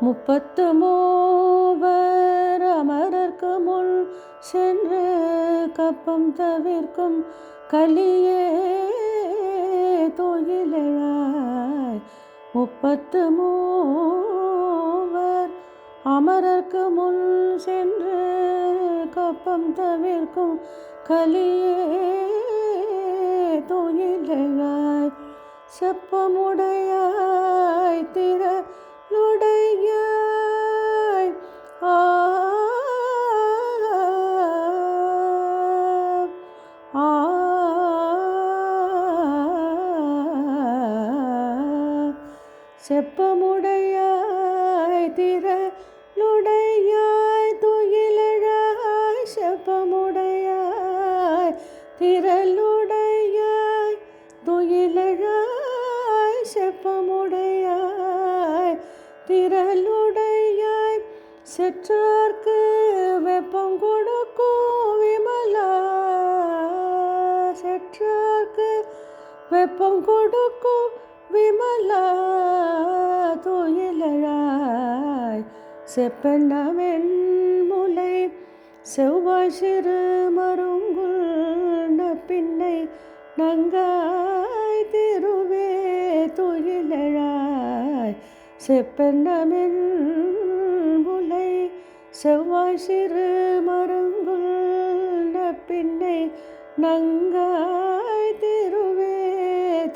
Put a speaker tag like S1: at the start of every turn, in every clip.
S1: முப்பத்து மூவர் அமரர்க்கு முன் சென்று கப்பம் தவிர்க்கும் கலியே தொழிலாய் முப்பத்து மூவர் அமரர்க்கு முன் சென்று கப்பம் தவிர்க்கும் கலியே தொழிலாய் செப்பமுடையாய் செப்பமுடையாய் திரளுடையாய் துயிலழாய் செப்பமுடையாய் திரளுடையாய் துயிலழாய் செப்பமுடையாய் திரளுடையாய் செற்றார்க்கு வெப்பம் கொடுக்கும் விமலா. செற்றார்க்கு வெப்பம் கொடுக்கும் துயிலழாய் முலை செவ்வாய் சிறு மருங்குள் பின்னை நங்காய் திருவே துயிலழாய் செப்பெண்ணமென் முலை செவ்வாய் சிறு மருங்குள் பின்னை நங்காய் திருவே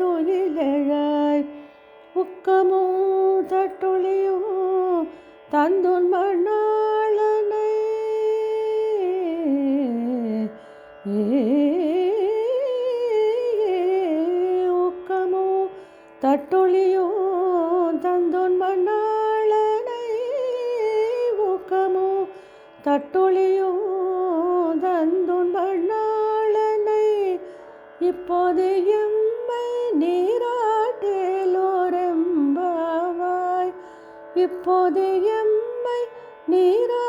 S1: துயிலழாய் உக்கமும் தட்டொழியும் தந்தோன் மணாளனை ஊக்கமோ தட்டொழியோ தந்தோன் மணாளனை ஊக்கமோ தட்டொழியோ தந்தோன் மணாளனை இப்போது எம்மை நீராட்டேலோ இப்போது எம்மை நீரா